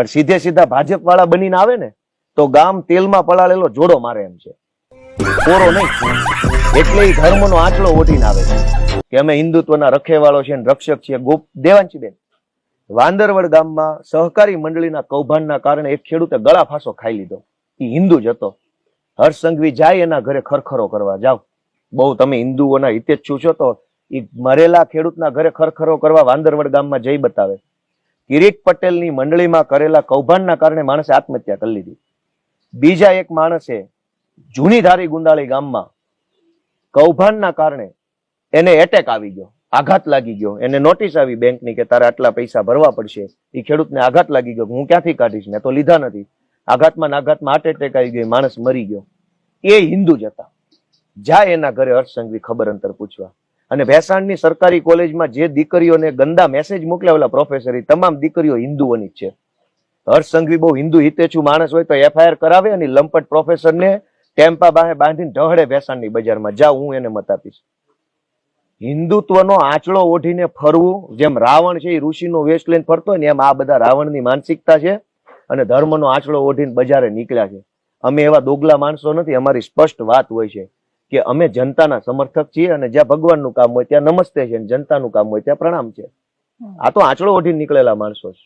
પણ સીધે સીધા ભાજપ વાળા બનીને આવે ને, તો ગામ તેલમાં પલાળેલો જોડો મારે એમ છે. કોરો નહીં. એટલે એ ધર્મનો આંચળો ઓઢીને આવે છે. કે અમે હિન્દુત્વના રખેવાળો છે રક્ષક છીએ. ગોપ દેવાંશીબેન, વાંદરવડ ગામમાં સહકારી મંડળીના કૌભાંડના કારણે એક ખેડૂતે ગળા ફાંસો ખાઈ લીધો. એ હિન્દુ જ હતો. હર્ષ સંઘવી જાય એના ઘરે ખરખરો કરવા. જાઓ. બહુ તમે હિન્દુઓના હિતેચ્છુ છો તો એ મરેલા ખેડૂતના ઘરે ખરખરો કરવા વાંદરવડ ગામમાં જઈ બતાવે. કિરીટ પટેલની મંડળીમાં કરેલા કૌભાંડના કારણે માણસે આત્મહત્યા કરી લીધી. બીજા એક માણસે જૂની ગુંદાળી ગામમાં કૌભાંડના કારણે એને એટેક આવી ગયો, આઘાત લાગી ગયો. એને નોટિસ આવી બેંકની કે તારે આટલા પૈસા ભરવા પડશે. એ ખેડૂતને આઘાત લાગી ગયો હું ક્યાંથી કાઢીશ? મેં તો લીધા નથી. આઘાતમાં ને આઘાતમાં હાર્ટ એટેક આવી ગયો માણસ મરી ગયો. એ હિન્દુ જ હતા. જ્યાં એના ઘરે હર્ષ સંઘવી ખબર અંતર પૂછવા. અને ભેસાણની સરકારી કોલેજમાં જે દીકરીઓને ગંદા મેસેજ મોકલાવેલા પ્રોફેસર એ, તમામ દીકરીઓ હિન્દુઓની છે. હર્ષ બહુ હિન્દુ હિતેચુ માણસ હોય તો એફઆઈઆર કરાવે અને લંપટ પ્રોફેસરને ટેમ્પા બાહે બાંધીને ઢહળે ભેસાણની બજારમાં. જાઓ, હું એને મત આપીશ. હિન્દુત્વનો આંચળો ઓઢીને ફરવું, જેમ રાવણ છે એ ઋષિનો વેશ લઈને ફરતો હોય ને એમ આ બધા રાવણની માનસિકતા છે અને ધર્મનો આંચળો ઓઢીને બજારે નીકળ્યા છે. અમે એવા દોગલા માણસો નથી, અમારી સ્પષ્ટ વાત હોય છે. કે અમે જનતાના સમર્થક છીએ અને જ્યાં ભગવાનનું કામ હોય ત્યાં નમસ્તે છે અને જનતાનું કામ હોય ત્યાં પ્રણામ છે. આ તો આંચળો ઓઢી નીકળેલા માણસો છે.